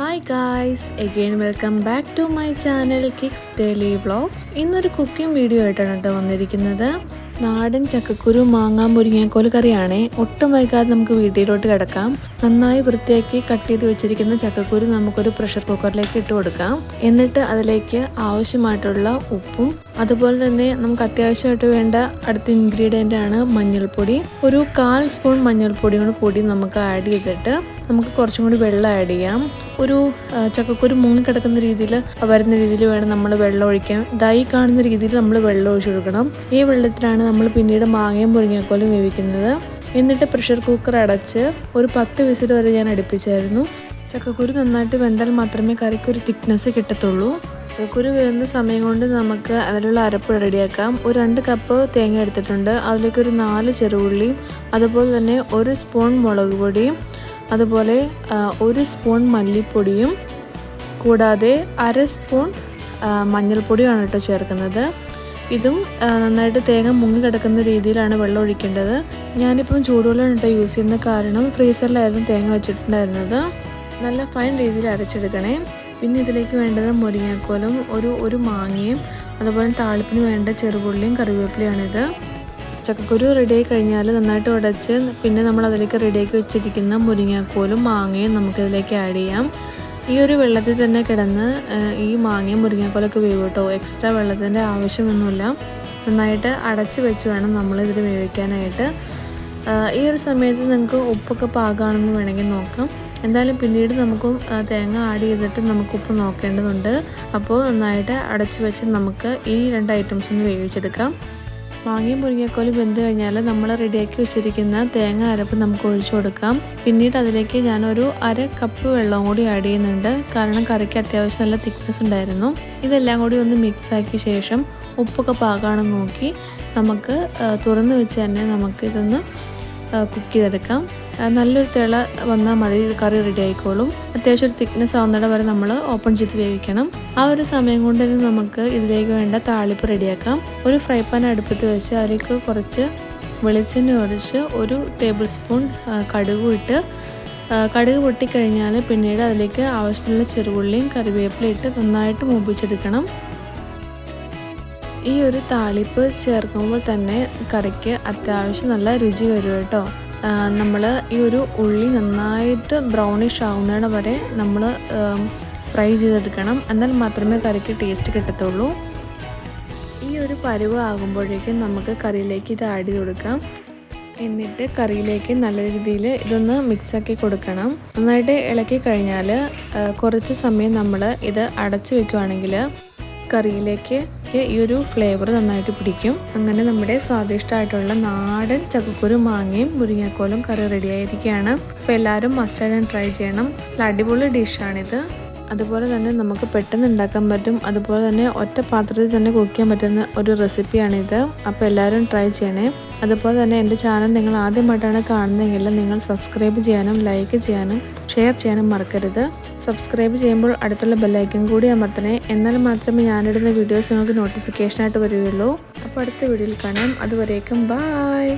Hi guys again welcome back to my channel kicks daily vlogs ഇന്നൊരു cooking video ആയിട്ടാണ് കേട്ടോ വന്നിരിക്കുന്നത്. നാടൻ ചക്കക്കുരു മാങ്ങാ മുരിങ്ങാക്കോൽ കറിയാണേ ഒട്ടും വൈകാതെ നമുക്ക് വീട്ടിലോട്ട് കിടക്കാം. നന്നായി വൃത്തിയാക്കി കട്ട് ചെയ്ത് വെച്ചിരിക്കുന്ന ചക്കക്കുരു നമുക്കൊരു പ്രഷർ കുക്കറിലേക്ക് ഇട്ട് കൊടുക്കാം. എന്നിട്ട് അതിലേക്ക് ആവശ്യമായിട്ടുള്ള ഉപ്പും അതുപോലെ തന്നെ നമുക്ക് അത്യാവശ്യമായിട്ട് വേണ്ട അടുത്ത ഇൻഗ്രീഡിയന്റ് ആണ് മഞ്ഞൾപ്പൊടി. ഒരു കാൽ സ്പൂൺ മഞ്ഞൾപ്പൊടിയോട് കൂടി നമുക്ക് ആഡ് ചെയ്തിട്ട് നമുക്ക് കുറച്ചും കൂടി വെള്ളം ആഡ് ചെയ്യാം. ഒരു ചക്കക്കുരു മുങ്ങിക്കിടക്കുന്ന രീതിയിൽ വരുന്ന രീതിയിൽ വേണം നമ്മൾ വെള്ളം ഒഴിക്കാൻ. ഇതായി കാണുന്ന രീതിയിൽ നമ്മൾ വെള്ളം ഒഴിച്ചു കൊടുക്കണം ഈ വെള്ളത്തിലാണ് നമ്മൾ പിന്നീട് മാങ്ങയും മുരിങ്ങക്കോലും വേവിക്കുന്നത്. എന്നിട്ട് പ്രഷർ കുക്കർ അടച്ച് ഒരു പത്ത് വിസിൽ വരെ ഞാൻ അടുപ്പിച്ചായിരുന്നു. ചക്കക്കുരു നന്നായിട്ട് വെന്താൽ മാത്രമേ കറിക്ക് ഒരു തിക്നെസ് കിട്ടത്തുള്ളൂ. ചക്കക്കുരു വേവുന്ന സമയം കൊണ്ട് നമുക്ക് അതിലുള്ള അരപ്പ് റെഡിയാക്കാം. ഒരു രണ്ട് കപ്പ് തേങ്ങ എടുത്തിട്ടുണ്ട്. അതിലേക്ക് ഒരു നാല് ചെറുപുള്ളിയും അതുപോലെ തന്നെ ഒരു സ്പൂൺ മുളക് പൊടിയും അതുപോലെ ഒരു സ്പൂൺ മല്ലിപ്പൊടിയും കൂടാതെ അര സ്പൂൺ മഞ്ഞൾപ്പൊടിയുമാണ് കേട്ടോ ചേർക്കുന്നത്. ഇതും നന്നായിട്ട് തേങ്ങ മുങ്ങി കിടക്കുന്ന രീതിയിലാണ് വെള്ളം ഒഴിക്കേണ്ടത്. ഞാനിപ്പം ചൂടുവെള്ളം കേട്ടോ യൂസ് ചെയ്യുന്ന കാരണം ഫ്രീസറിലായിരുന്നു തേങ്ങ വെച്ചിട്ടുണ്ടായിരുന്നത്. നല്ല ഫൈൻ രീതിയിൽ അരച്ചെടുക്കണേ. പിന്നെ ഇതിലേക്ക് വേണ്ടത് മുരിങ്ങാക്കോലും ഒരു ഒരു മാങ്ങയും അതുപോലെ താളിപ്പിന് വേണ്ട ചെറുപുള്ളിയും കറിവേപ്പിലയാണിത് ചക്കക്കുരു ആയി കഴിഞ്ഞാൽ നന്നായിട്ട് ഉടച്ച് പിന്നെ നമ്മൾ അതിലേക്ക് റെഡിയാക്കി വെച്ചിരിക്കുന്ന മുരിങ്ങാക്കോലും മാങ്ങയും നമുക്കിതിലേക്ക് ആഡ് ചെയ്യാം. ഈ ഒരു വെള്ളത്തിൽ തന്നെ കിടന്ന് ഈ മാങ്ങയും മുരിങ്ങാക്കോലൊക്കെ വേവിട്ടോ എക്സ്ട്രാ വെള്ളത്തിന്റെ ആവശ്യമൊന്നുമില്ല. നന്നായിട്ട് അടച്ച് വെച്ച് വേണം നമ്മളിതിൽ വേവിക്കാനായിട്ട്. ഈ ഒരു സമയത്ത് നിങ്ങൾക്ക് ഉപ്പൊക്കെ പാകമാണെന്ന് വേണമെങ്കിൽ നോക്കാം. എന്തായാലും പിന്നീട് നമുക്ക് തേങ്ങ ആഡ് ചെയ്തിട്ട് നമുക്ക് ഉപ്പ് നോക്കേണ്ടതുണ്ട്. അപ്പോൾ നന്നായിട്ട് അടച്ച് വെച്ച് നമുക്ക് ഈ രണ്ട് ഐറ്റംസ് ഒന്ന് വേവിച്ചെടുക്കാം. മാങ്ങയും മുരിങ്ങക്കോലും വെന്ത് കഴിഞ്ഞാൽ നമ്മൾ റെഡിയാക്കി വെച്ചിരിക്കുന്ന തേങ്ങ അരപ്പ് നമുക്ക് ഒഴിച്ചു കൊടുക്കാം. പിന്നീട് അതിലേക്ക് ഞാനൊരു അര കപ്പ് വെള്ളം കൂടി ആഡ് ചെയ്യുന്നുണ്ട്. കാരണം കറിക്ക് അത്യാവശ്യം നല്ല തിക്നെസ് ഉണ്ടായിരുന്നു. ഇതെല്ലാം കൂടി ഒന്ന് മിക്സ് ആക്കിയ ശേഷം ഉപ്പൊക്കെ പാകമാണെന്ന് നോക്കി നമുക്ക് തുറന്ന് വെച്ച് തന്നെ നമുക്ക് ഇതൊന്ന് കുക്ക് ചെയ്തെടുക്കാം. നല്ലൊരു തിള വന്നാൽ മതി കറി റെഡി ആയിക്കോളും. അത്യാവശ്യം ഒരു തിക്നെസ് ആവുന്നിട വരെ നമ്മൾ ഓപ്പൺ ചെയ്ത് വേവിക്കണം. ആ ഒരു സമയം കൊണ്ട് തന്നെ നമുക്ക് ഇതിലേക്ക് വേണ്ട താളിപ്പ് റെഡിയാക്കാം ഒരു ഫ്രൈ പാൻ അടുപ്പത്ത് വെച്ച് അതിലേക്ക് കുറച്ച് വെളിച്ചെണ്ണ ഒഴിച്ച് ഒരു ടേബിൾ സ്പൂൺ കടുക് ഇട്ട് കടുക് പൊട്ടിക്കഴിഞ്ഞാൽ പിന്നീട് അതിലേക്ക് ആവശ്യത്തിനുള്ള ചെറുപുള്ളിയും കറിവേപ്പിലയും ഇട്ട് നന്നായിട്ട് മൂപ്പിച്ചെടുക്കണം. ഈ ഒരു താളിപ്പ് ചേർക്കുമ്പോൾ തന്നെ കറിക്ക് അത്യാവശ്യം നല്ല രുചി വരും കേട്ടോ. നമ്മൾ ഈ ഒരു ഉള്ളി നന്നായിട്ട് ബ്രൗണിഷ് ആവുന്നതിന് വരെ നമ്മൾ ഫ്രൈ ചെയ്തെടുക്കണം. എന്നാൽ മാത്രമേ കറിക്ക് ടേസ്റ്റ് കിട്ടത്തുള്ളൂ. ഈ ഒരു പരുവ് ആകുമ്പോഴേക്കും നമുക്ക് കറിയിലേക്ക് ഇത് ആഡ് ചെയ്ത് കൊടുക്കാം. എന്നിട്ട് കറിയിലേക്ക് നല്ല രീതിയിൽ ഇതൊന്ന് മിക്സാക്കി കൊടുക്കണം. നന്നായിട്ട് ഇളക്കി കഴിഞ്ഞാൽ കുറച്ച് സമയം നമ്മൾ ഇത് അടച്ചു വെക്കുവാണെങ്കിൽ കറിയിലേക്ക് ഈ ഒരു ഫ്ലേവർ നന്നായിട്ട് പിടിക്കും. അങ്ങനെ നമ്മുടെ സ്വാദിഷ്ടമായിട്ടുള്ള നാടൻ ചക്കക്കുരു മാങ്ങയും മുരിങ്ങാക്കോലും കറി റെഡിയായിരിക്കുകയാണ് അപ്പോൾ എല്ലാവരും മസ്റ്റാർഡ് ട്രൈ ചെയ്യണം. അടിപൊളി ഡിഷാണിത് അതുപോലെ തന്നെ നമുക്ക് പെട്ടെന്ന് ഉണ്ടാക്കാൻ പറ്റും. അതുപോലെ തന്നെ ഒറ്റ പാത്രത്തിൽ തന്നെ കുക്ക് ചെയ്യാൻ പറ്റുന്ന ഒരു റെസിപ്പിയാണിത് അപ്പോൾ എല്ലാവരും ട്രൈ ചെയ്യണേ. അതുപോലെ തന്നെ എന്റെ ചാനൽ നിങ്ങൾ ആദ്യമായിട്ടാണ് കാണുന്നതെങ്കിൽ നിങ്ങൾ സബ്സ്ക്രൈബ് ചെയ്യാനും ലൈക്ക് ചെയ്യാനും ഷെയർ ചെയ്യാനും മറക്കരുത്. സബ്സ്ക്രൈബ് ചെയ്യുമ്പോൾ അടുത്തുള്ള ബെല്ലൈക്കൻ കൂടി അമർത്തണേ. എന്നാൽ മാത്രമേ ഞാനിടുന്ന വീഡിയോസ് നിങ്ങൾക്ക് നോട്ടിഫിക്കേഷനായിട്ട് വരികയുള്ളൂ. അപ്പോൾ അടുത്ത വീഡിയോയിൽ കാണാം. അതുവരേക്കും ബായ്